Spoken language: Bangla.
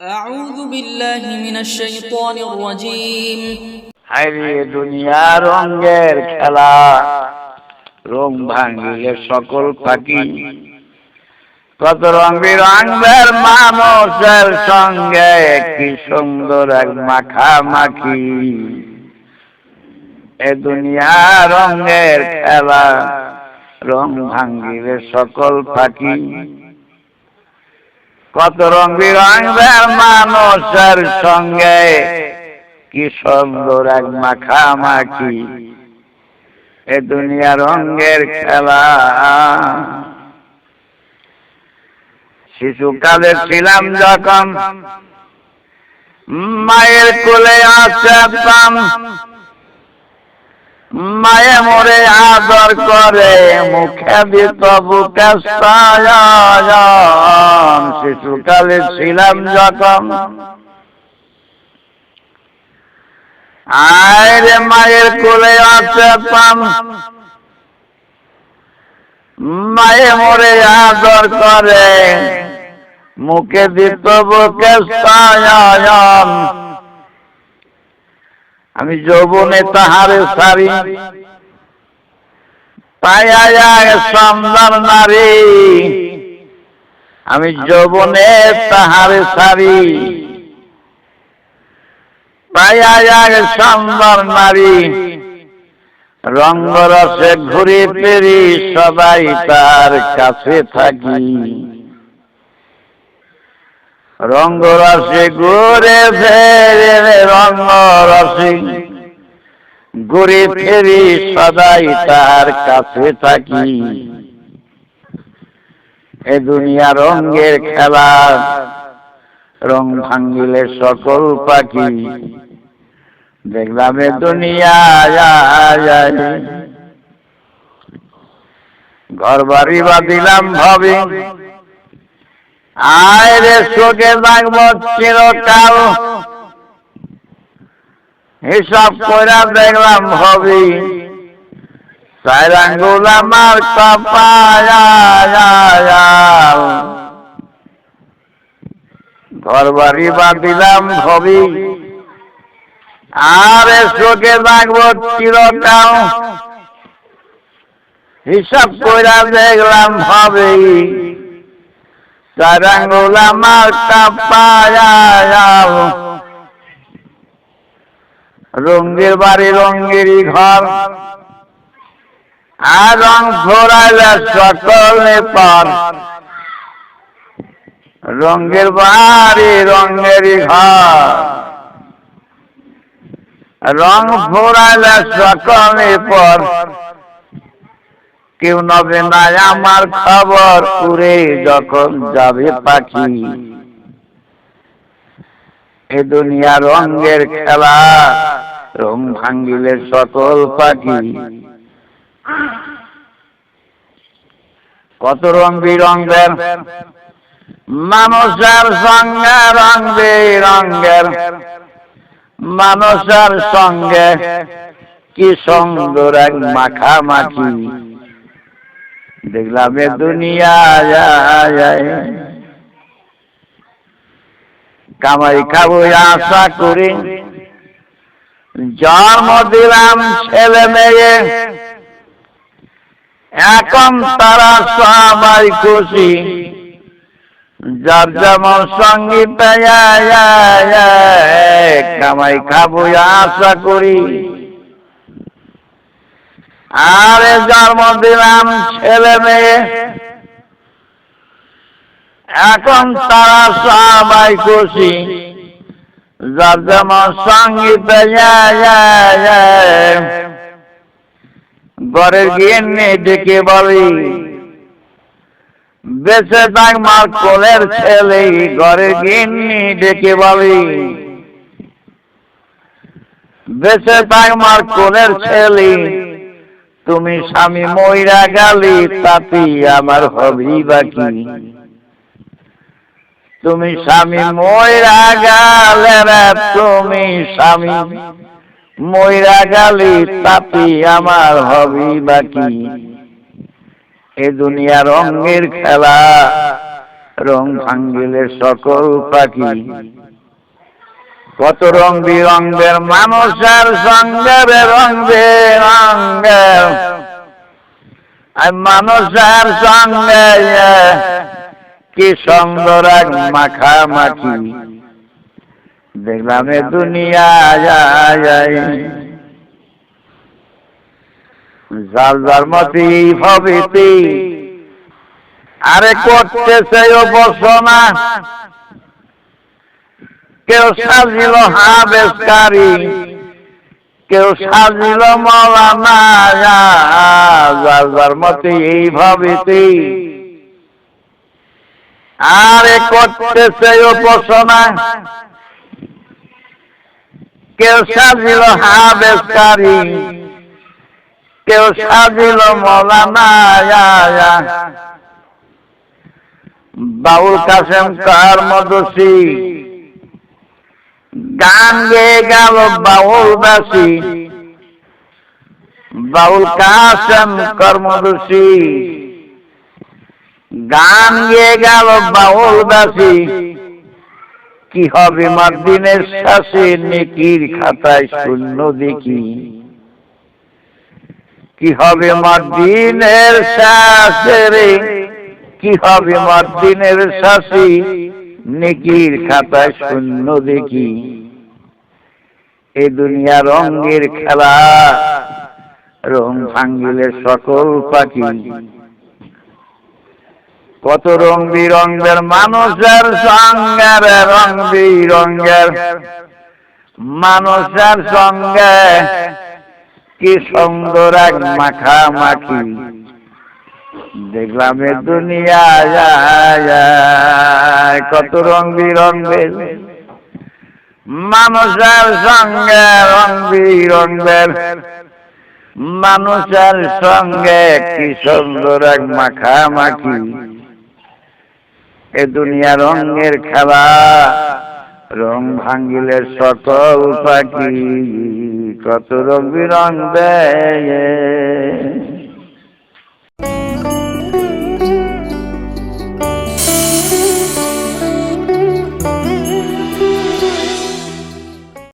أعوذ بالله من الشيطان الرجيم হাইরে দুনিয়া রঙের খেলা রং ভাঙিলে সকল পাখি কত রং বিরঙের মানুষের সঙ্গে কি সুন্দর এক মাখামাখি এ দুনিয়া রঙের খেলা রং ভাঙিলে সকল পাখি কত রং বিরঙের মানুষের সঙ্গে? কি সুন্দর এক মাখামাখি। এ দুনিয়া রঙের খেলা। শিশুকালে ছিলাম যখন মায়ের কোলে আসতাম। মায়ে মোরে আদর করে, মুখে দিত বুকে সায়ন শিশুকালে ছিলাম যখন। আরে মায়ের কোলে আছে পাম। মায়ে মোরে আদর করে। মুখে দিত বুকে আমি যৌবনে তাহারে সারি। পায়া সুন্দর নারী। আমি যৌবনে তাহার সারি সুন্দর নারী। রঙ্গরসে ঘুরে ফিরি সবাই তার কাছে থাকি। রঙ্গরসে ঘুরে ফেরে রঙ্গরসে। ঘুরে ফিরি সদাই তার কাছে থাকি। এ দুনিয়া রঙের খেলা, রং ভাঙ্গিলে সকল পাখি। দেখলাম এ দুনিয়া ঘর বাড়ি বাঁধিলাম ভাবি। আয় রে চোখে থাকব চিরকাল। হিসাব করে দেখলাম ভাবি। চার আঙ্গুল আমার ভাবি আরে চোখে রাখব চিরকাল হিসাব কইরা দেখলাম হবে চার আঙ্গুল আমার রঙ্গের বাড়ি রঙ্গেরই ঘর আর রং ঘোরাইলে সকলে পর রঙ্গের বাড়ি রঙ্গেরই ঘর। রং ফোরাইলে সকলে পর কেউ নবে না আমার খবর, উড়ে যখন যাবে পাখি। এ দুনিয়া রঙের খেলা, রং ভাঙ্গিলে সকল পাখি। কত রং বিরঙ্গের? মানুষের সঙ্গে রং বিরঙ্গের। মানুষের সঙ্গে কি সুন্দর এক মাখামাখি। দেখলাম এ দুনিয়া কামাই খাব, আশা করি। জন্ম দিলাম ছেলে মেয়ে। এখন তারা সবাই খুশি। যার যেমন সংগীত কামাই খাব আশা করি। আরে জন্ম দিলাম ছেলে মেয়ে। এখন তারা সবাই খুশি। যার যেমন সংগীত ঘরের গিয়ে ডেকে বলি, বেঁচে থাক মার কোলের ছেলে ঘরে গিন্নি ডেকে বলি, বেঁচে থাক মার কোলের ছেলে, তুমি স্বামী ময়রা গালি, তাতে আমার হবি বাকি। তুমি স্বামী ময়রা গালে তুমি স্বামী ময়রা গালি তাতে আমার হবি বাকি। এ দুনিয়া রঙের খেলা রং ভাঙ্গিলে সকল পাখি। কত রং বিরঙ্গের মানুষের সঙ্গে রে রং বেরঙ্গের আর মানুষের সঙ্গে কি সুন্দর এক মাখামাখি। দেখলাম দুনিয়া যায়। যার যার মতি ভবিতি। আরে করতেছে উপাসনা কেউ সাজিল হাবেসকারী কেউ সাজিল মলানা যার যার মতে এই ভাবিতে। আরে করতেছে উপাসনা কেউ সাজিল হাবেসকারী কেউ সাজিল মলানা বাউল কাসেম কার মদসি? গান গেয়ে গেল বাউল বাসি বাউল কাসেম কর্মদোষী গান গেয়ে গেল বাউল বাসি কি হবে? মাদিনের শ্বাসে নেকির খাতায় শূন্য দেখি। কি হবে মাদিনের শ্বাসে রে কি হবে মাদিনের শ্বাসী নেকির খাতায় শূন্য দেখি। এ দুনিয়া রঙের খেলা, রং ভাঙ্গিলে সকল পাখি। কত রং বিরঙ্গের মানুষের সঙ্গে রে বিরঙ্গের মানুষের সঙ্গে কি সুন্দর এক মাখামাখি। দেখলাম এ দুনিয়া কত রং বিরঙ্গের মানুষের সঙ্গে রং বিরঙ্গের মানুষের সঙ্গে কি সুন্দর এক মাখামাখি। এ দুনিয়া রঙের খেলা। রং ভাঙ্গিলে সকল পাখি কত রং বিরং দেয়